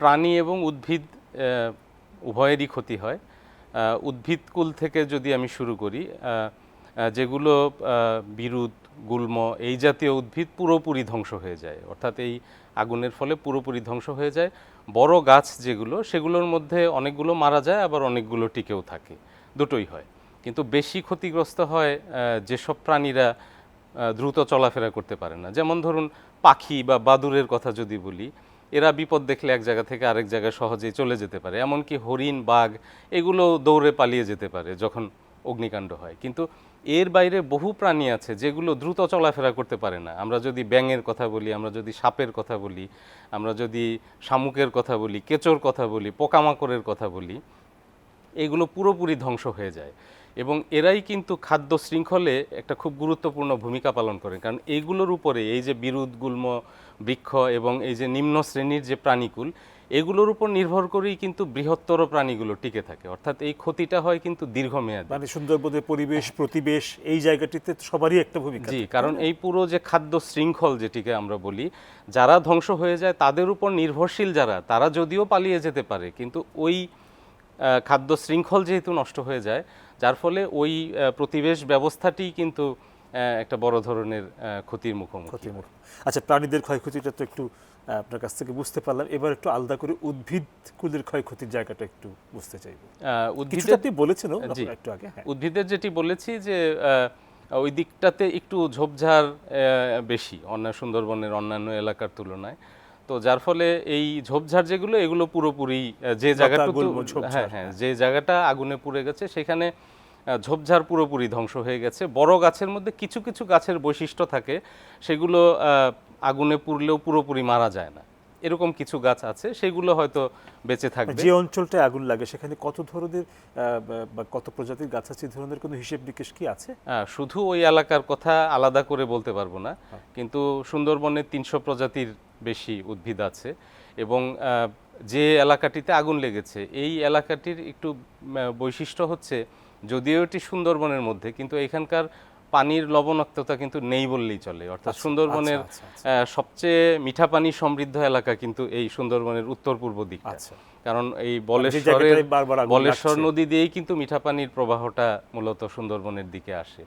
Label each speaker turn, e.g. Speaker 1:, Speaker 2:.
Speaker 1: প্রাণী এবং উদ্ভিদ উভয়েরই ক্ষতি হয়। উদ্ভিদকুল থেকে যদি আমি শুরু করি যেগুলো বিরুদ, গুল্ম এই জাতীয় উদ্ভিদ পুরোপুরি ধ্বংস হয়ে যায়। অর্থাৎ এই আগুনের ফলে পুরোপুরি ধ্বংস হয়ে যায়। বড় গাছ যেগুলো, সেগুলোর মধ্যে অনেকগুলো মারা যায়, আবার অনেকগুলো টিকেও থাকে। দুটোই হয়। কিন্তু বেশি ক্ষতিগ্রস্ত হয় যেসব প্রাণীরা দ্রুত চলাফেরা করতে পারে না। যেমন ধরুন, পাখি বা বাদুরের কথা যদি বলি এরা বিপদ দেখলে এক জায়গা থেকে আরেক জায়গায় সহজেই চলে যেতে পারে। এমনকি হরিণ, বাঘ, এগুলো দৌড়ে পালিয়ে যেতে পারে যখন অগ্নিকাণ্ড হয়। কিন্তু এর বাইরে বহু প্রাণী আছে যেগুলো দ্রুত চলাফেরা করতে পারে না। আমরা যদি ব্যাঙের কথা বলি, আমরা যদি সাপের কথা বলি, আমরা যদি শামুকের কথা বলি, কেঁচোর কথা বলি, পোকামাকড়ের কথা বলি, এগুলো পুরোপুরি ধ্বংস হয়ে যায়। এবং এরাই কিন্তু খাদ্য শৃঙ্খলে একটা খুব গুরুত্বপূর্ণ ভূমিকা পালন করে কারণ এইগুলোর উপরে এই যে বিরুৎ গুল্ম বৃক্ষ এবং এই যে নিম্ন শ্রেণির যে প্রাণীকুল এগুলোর উপর নির্ভর করেই কিন্তু বৃহত্তর প্রাণীগুলো টিকে থাকে। অর্থাৎ এই ক্ষতিটা হয় কিন্তু দীর্ঘমেয়াদী।
Speaker 2: মানে সুন্দরবনের পরিবেশ প্রতিবেশ এই জায়গাটিতে সবারই একটা ভূমিকা
Speaker 1: জি কারণ এই পুরো যে খাদ্য শৃঙ্খল যেটিকে আমরা বলি যারা ধ্বংস হয়ে যায় তাদের উপর নির্ভরশীল যারা তারা যদিও পালিয়ে যেতে পারে কিন্তু ওই খাদ্য শৃঙ্খল যেহেতু নষ্ট হয়ে যায় যার ফলে ওই প্রতিবেশ ব্যবস্থাটি কিন্তু একটা বড় ধরনের ক্ষতির মুখোমুখি
Speaker 2: আচ্ছা প্রাণীদের ক্ষয়ক্ষতিটা তো একটু আপনার কাছ থেকে বুঝতে পারলাম। এবার একটু আলাদা করে উদ্ভিদ কুলের ক্ষয়ক্ষতির জায়গাটা একটু বুঝতে চাইব।
Speaker 1: উদ্ভিদের
Speaker 2: আপনি বলেছেন একটু আগে হ্যাঁ।
Speaker 1: উদ্ভিদের যেটি বলেছি যে ওই দিকটাতে একটু ঝোপঝাড় বেশি অন্য সুন্দরবনের অন্যান্য এলাকার তুলনায়। তো যার ফলে এই ঝোপঝাড় যেগুলো এগুলো পুরোপুরি যে জায়গাটুকু
Speaker 2: ঝোপঝাড়,
Speaker 1: হ্যাঁ হ্যাঁ যে জায়গাটা আগুনে পুড়ে গেছে সেখানে ঝোপঝাড় পুরোপুরি ধ্বংস হয়ে গেছে। বড় গাছের মধ্যে কিছু কিছু গাছের বৈশিষ্ট্য থাকে সেগুলো আগুনে পুড়লেও পুরোপুরি মারা যায় না। এরকম কিছু গাছ আছে সেগুলো হয়তো বেঁচে থাকবে।
Speaker 2: যে অঞ্চলটায় আগুন লাগে সেখানে কত ধরনের বা- কত প্রজাতির গাছ আছে ধরনের কোনো হিসেব নিকেশ কি আছে?
Speaker 1: হ্যাঁ, শুধু ওই এলাকার কথা আলাদা করে বলতে পারব না। কিন্তু সুন্দরবনের তিনশো প্রজাতির বেশি উদ্ভিদ আছে এবং যে এলাকাটিতে আগুন লেগেছে এই এলাকাটির একটু বৈশিষ্ট্য হচ্ছে যদিও এটি সুন্দরবনের মধ্যে কিন্তু এখানকার পানির লবণাক্ততা কিন্তু নেই বললেই চলে। অর্থাৎ সুন্দরবনের
Speaker 2: আচ্ছা,
Speaker 1: আহ, সবচেয়ে মিঠা পানি সমৃদ্ধ এলাকা কিন্তু এই সুন্দরবনের উত্তর পূর্ব দিকটা।
Speaker 2: আচ্ছা।
Speaker 1: কারণ এই বলেশ্বরের বলেশ্বর নদী দিয়েই কিন্তু মিঠা পানির প্রবাহটা মূলত সুন্দরবনের দিকে আসে।